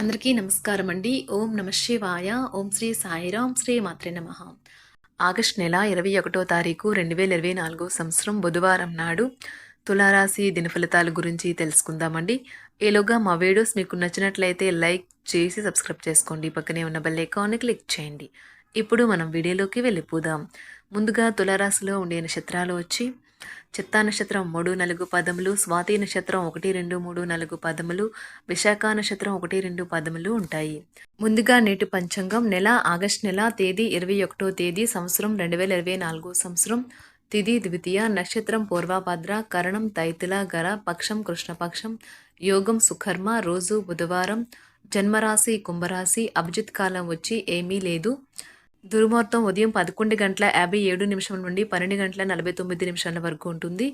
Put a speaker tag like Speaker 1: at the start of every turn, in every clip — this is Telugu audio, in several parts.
Speaker 1: అందరికీ నమస్కారం అండి ఓం నమ శివాయ. ఓం శ్రీ సాయిరాం శ్రీ మాత్రే నమ. ఆగస్ట్ నెల ఇరవై ఒకటో తారీఖు రెండు వేల ఇరవై నాలుగో సంవత్సరం బుధవారం నాడు తులారాశి దినఫలితాల గురించి తెలుసుకుందామండి. ఏలోగా మా వీడియోస్ మీకు నచ్చినట్లయితే లైక్ చేసి సబ్స్క్రైబ్ చేసుకోండి. పక్కనే ఉన్న బెల్ ఐకాన్ని క్లిక్ చేయండి. ఇప్పుడు మనం వీడియోలోకి వెళ్ళిపోదాం. ముందుగా తులారాశిలో ఉండే నక్షత్రాలు వచ్చి చిత్తా నక్షత్రం మూడు నాలుగు పదములు స్వాతి నక్షత్రం ఒకటి రెండు మూడు నాలుగు పదములు విశాఖ నక్షత్రం ఒకటి రెండు పదములు ఉంటాయి. ముందుగా నేటి పంచాంగం నెల ఆగస్ట్ నెల తేదీ ఇరవై ఒకటో తేదీ సంవత్సరం రెండు వేల ఇరవై నాలుగో సంవత్సరం తిది ద్వితీయ నక్షత్రం పూర్వభద్ర కరణం తైతుల గర పక్షం కృష్ణపక్షం యోగం సుకర్మ రోజు బుధవారం జన్మరాశి కుంభరాశి అభిజిత్ కాలం వచ్చి ఏమీ లేదు. దుర్ముహూర్తం ఉదయం పదకొండు గంటల యాభై ఏడు నిమిషం నుండి పన్నెండు గంటల నలభై తొమ్మిది నిమిషాల వరకు ఉంటుంది.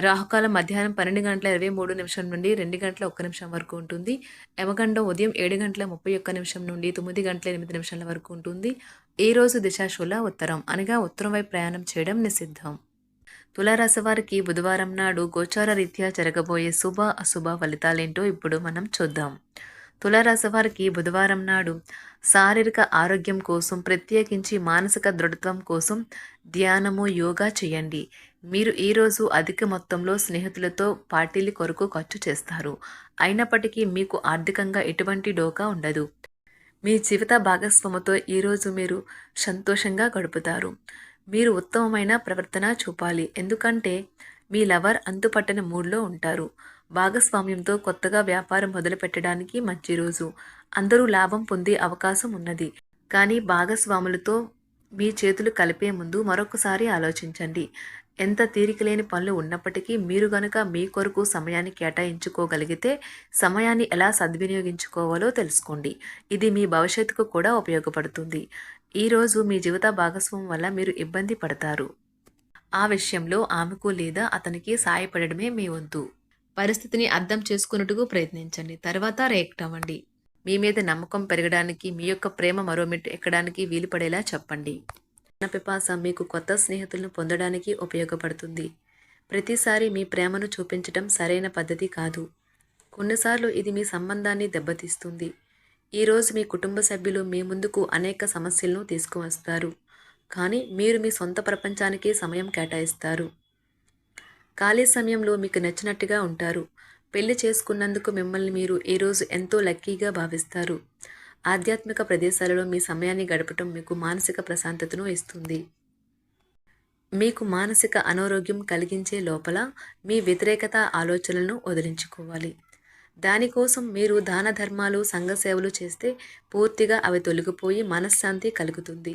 Speaker 1: రాహుకాలం మధ్యాహ్నం పన్నెండు గంటల ఇరవై మూడు నిమిషం నుండి రెండు గంటల ఒక్క నిమిషం వరకు ఉంటుంది. యమగండం ఉదయం ఏడు గంటల ముప్పై ఒక్క నిమిషం నుండి తొమ్మిది గంటల ఎనిమిది నిమిషాల వరకు ఉంటుంది. ఈ రోజు దిశాశూల ఉత్తరం. అనగా ఉత్తరం వైపు ప్రయాణం చేయడం నిషిద్ధం. తులారాశి వారికి బుధవారం నాడు గోచార రీత్యా జరగబోయే శుభ అశుభ ఫలితాలేంటో ఇప్పుడు మనం చూద్దాం. తులారాశి వారికి బుధవారం నాడు శారీరక ఆరోగ్యం కోసం ప్రత్యేకించి మానసిక దృఢత్వం కోసం ధ్యానము యోగా చేయండి. మీరు ఈరోజు అధిక మొత్తంలో స్నేహితులతో పార్టీల కొరకు ఖర్చు చేస్తారు. అయినప్పటికీ మీకు ఆర్థికంగా ఎటువంటి డోకా ఉండదు. మీ జీవిత భాగస్వామితో ఈరోజు మీరు సంతోషంగా గడుపుతారు. మీరు ఉత్తమమైన ప్రవర్తన చూపాలి. ఎందుకంటే మీ లవర్ అంతుపట్టని మూడ్లో ఉంటారు. భాగస్వామ్యంతో కొత్తగా వ్యాపారం మొదలుపెట్టడానికి మంచి రోజు. అందరూ లాభం పొందే అవకాశం ఉన్నది. కానీ భాగస్వాములతో మీ చేతులు కలిపే ముందు మరొకసారి ఆలోచించండి. ఎంత తీరికలేని పనులు ఉన్నప్పటికీ మీరు గనుక మీ కొరకు సమయాన్ని కేటాయించుకోగలిగితే సమయాన్ని ఎలా సద్వినియోగించుకోవాలో తెలుసుకోండి. ఇది మీ భవిష్యత్తుకు కూడా ఉపయోగపడుతుంది. ఈరోజు మీ జీవిత భాగస్వామ్యం వల్ల మీరు ఇబ్బంది పడతారు. ఆ విషయంలో ఆమెకు లేదా అతనికి సాయపడడమే మీ వంతు. పరిస్థితిని అర్థం చేసుకున్నట్టుకు ప్రయత్నించండి. తర్వాత రియాక్ట్ అవ్వండి మీ మీద నమ్మకం పెరగడానికి మీ యొక్క ప్రేమ మరో మెట్టు ఎక్కడానికి వీలు పడేలా చెప్పండి. పిపాస మీకు కొత్త స్నేహితులను పొందడానికి ఉపయోగపడుతుంది. ప్రతిసారి మీ ప్రేమను చూపించడం సరైన పద్ధతి కాదు. కొన్నిసార్లు ఇది మీ సంబంధాన్ని దెబ్బతీస్తుంది. ఈరోజు మీ కుటుంబ సభ్యులు మీ ముందుకు అనేక సమస్యలను తీసుకువస్తారు. కానీ మీరు మీ సొంత ప్రపంచానికి సమయం కేటాయిస్తారు. ఖాళీ సమయంలో మీకు నచ్చినట్టుగా ఉంటారు. పెళ్ళి చేసుకున్నందుకు మిమ్మల్ని మీరు ఈరోజు ఎంతో లక్కీగా భావిస్తారు. ఆధ్యాత్మిక ప్రదేశాలలో మీ సమయాన్ని గడపటం మీకు మానసిక ప్రశాంతతను ఇస్తుంది. మీకు మానసిక అనారోగ్యం కలిగించే లోపల మీ వ్యతిరేకత ఆలోచనలను వదిలించుకోవాలి. దానికోసం మీరు దాన ధర్మాలు సంఘ సేవలు చేస్తే పూర్తిగా అవి తొలగిపోయి మనశ్శాంతి కలుగుతుంది.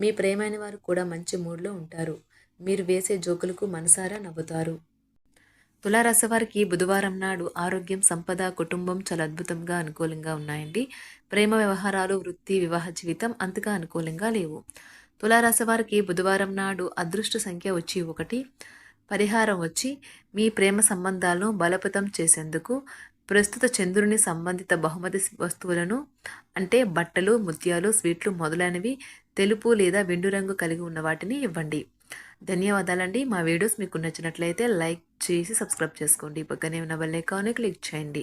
Speaker 1: మీ ప్రేమైన వారు కూడా మంచి మూడ్లో ఉంటారు. మీరు వేసే జోకులకు మనసారా నవ్వుతారు. తులారాశివారికి బుధవారం నాడు ఆరోగ్యం సంపద కుటుంబం చాలా అద్భుతంగా అనుకూలంగా ఉన్నాయండి. ప్రేమ వ్యవహారాలు వృత్తి వివాహ జీవితం అంతగా అనుకూలంగా లేవు. తులారాశివారికి బుధవారం నాడు అదృష్ట సంఖ్య వచ్చి ఒకటి. పరిహారం వచ్చి మీ ప్రేమ సంబంధాలను బలపతం చేసేందుకు ప్రస్తుత చంద్రుని సంబంధిత బహుమతి వస్తువులను అంటే బట్టలు ముత్యాలు స్వీట్లు మొదలైనవి తెలుపు లేదా వెండు రంగు కలిగి ఉన్న వాటిని ఇవ్వండి. ధన్యవాదాలండి. మా వీడియోస్ మీకు నచ్చినట్లయితే లైక్ చేసి సబ్స్క్రైబ్ చేసుకోండి. పక్కనే ఉన్న బెల్ ఐకాన్ని క్లిక్ చేయండి.